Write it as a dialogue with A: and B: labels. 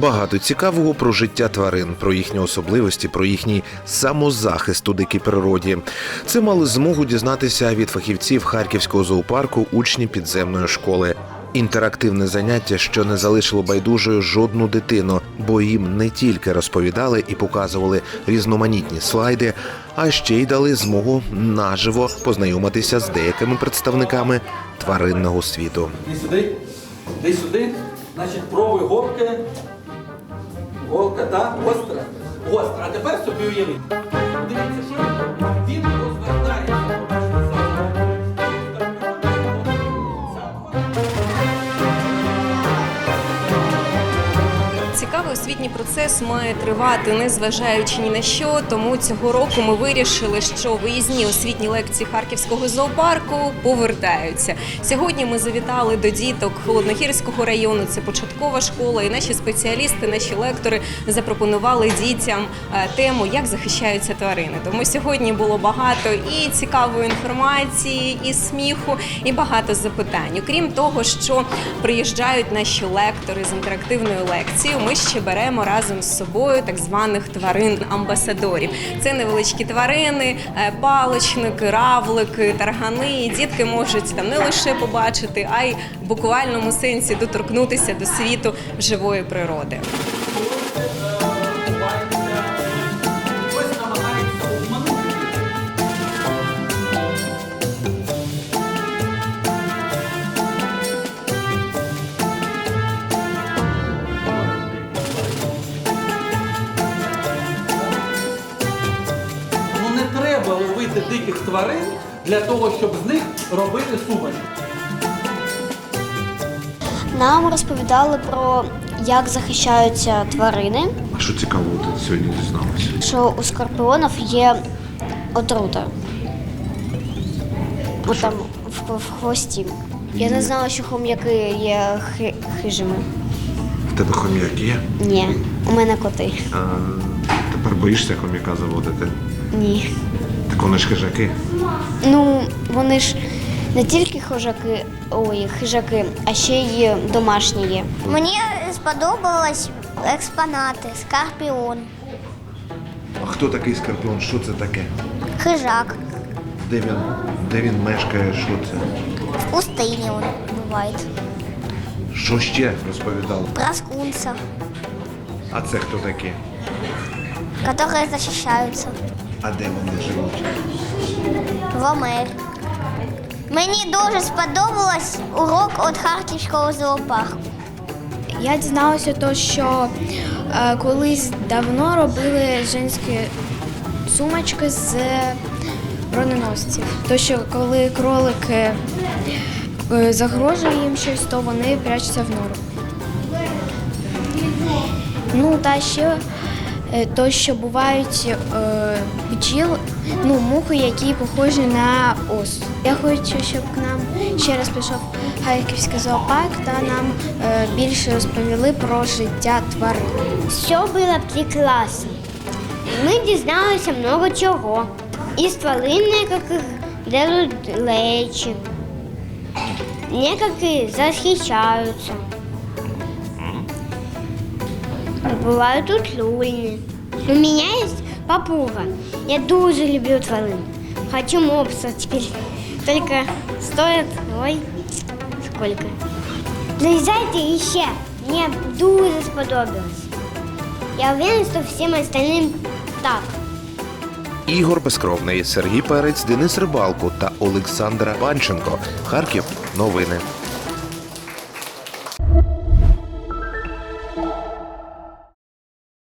A: Багато цікавого про життя тварин, про їхні особливості, про їхній самозахист у дикій природі. Це мали змогу дізнатися від фахівців харківського зоопарку учні підземної школи. Інтерактивне заняття, що не залишило байдужою жодну дитину, бо їм не тільки розповідали і показували різноманітні слайди, а ще й дали змогу наживо познайомитися з деякими представниками тваринного світу.
B: Іди сюди, іди сюди. Значить, пробуй голки. Голка, так, гостра. Гостра. А тепер собі уявіть. Дивіться, що він
C: освітній процес має тривати, не зважаючи ні на що. Тому цього року ми вирішили, що виїзні освітні лекції Харківського зоопарку повертаються. Сьогодні ми завітали до діток Холодногірського району. Це початкова школа, і наші спеціалісти, наші лектори запропонували дітям е, тему, як захищаються тварини. Тому сьогодні було багато і цікавої інформації, і сміху, і багато запитань. Окрім того, що приїжджають наші лектори з інтерактивною лекцією, ми ще беремо разом з собою так званих тварин-амбасадорів. Це невеличкі тварини, е, паличники, равлики, таргани. І дітки можуть там не лише побачити, а й в буквальному сенсі доторкнутися до світу живої природи.
B: Диких тварин для того, щоб з них робити сумочку.
D: Нам розповідали про як захищаються тварини,
A: А що цікавого ти сьогодні дізналася?
D: що у скорпіонів є отрута. От там в, в хвості. Я не знала, що хом'яки є хи- хижими.
A: В тебе хом'як є?
D: Ні, у мене коти.
A: А, тепер боїшся хом'яка заводити?
D: Ні
A: Так вони ж хижаки.
D: Ну, вони ж не тільки хижаки, ой, хижаки, а ще й домашні є.
E: Мені сподобались експонати, скорпіон,
A: А хто такий скорпіон? Що це таке?
E: хижак.
A: Де він? Де він мешкає? Що це?
E: В пустыне он бывает.
A: Що ще розповідали?
E: Про скунса,
A: А це хто такі?
E: которые защищаются.
A: А де вони живуть?
E: В Омель. Мені дуже сподобалось урок від Харківського зоопарку.
F: Я дізналася, то, що е, колись давно робили женські сумочки з броненосців. То, що коли кролики е, загрожує їм щось, то вони прячуться в нору. Ну та ще то, що бувають е, бджіл, ну, мухи, які похожі на ос. Я хочу, щоб к нам ще раз пішов Харківський зоопарк та нам е, більше розповіли про життя тварин.
D: Все було прекрасно. Ми дізналися много чого. Із тварин яких делают лечі. Некоторые захищаються. Бувають утлюльні. У мене є папуга. Я дуже люблю тварин. Хочу мопса теперь. Только стоит, ой, сколько. Приезжайте еще. Мне дуже сподобалось. Я уверен, что всем остальным так.
A: Ігор Безкровний, Сергій Перець, Денис Рибалко та Олександра Панченко. Харків. Новини.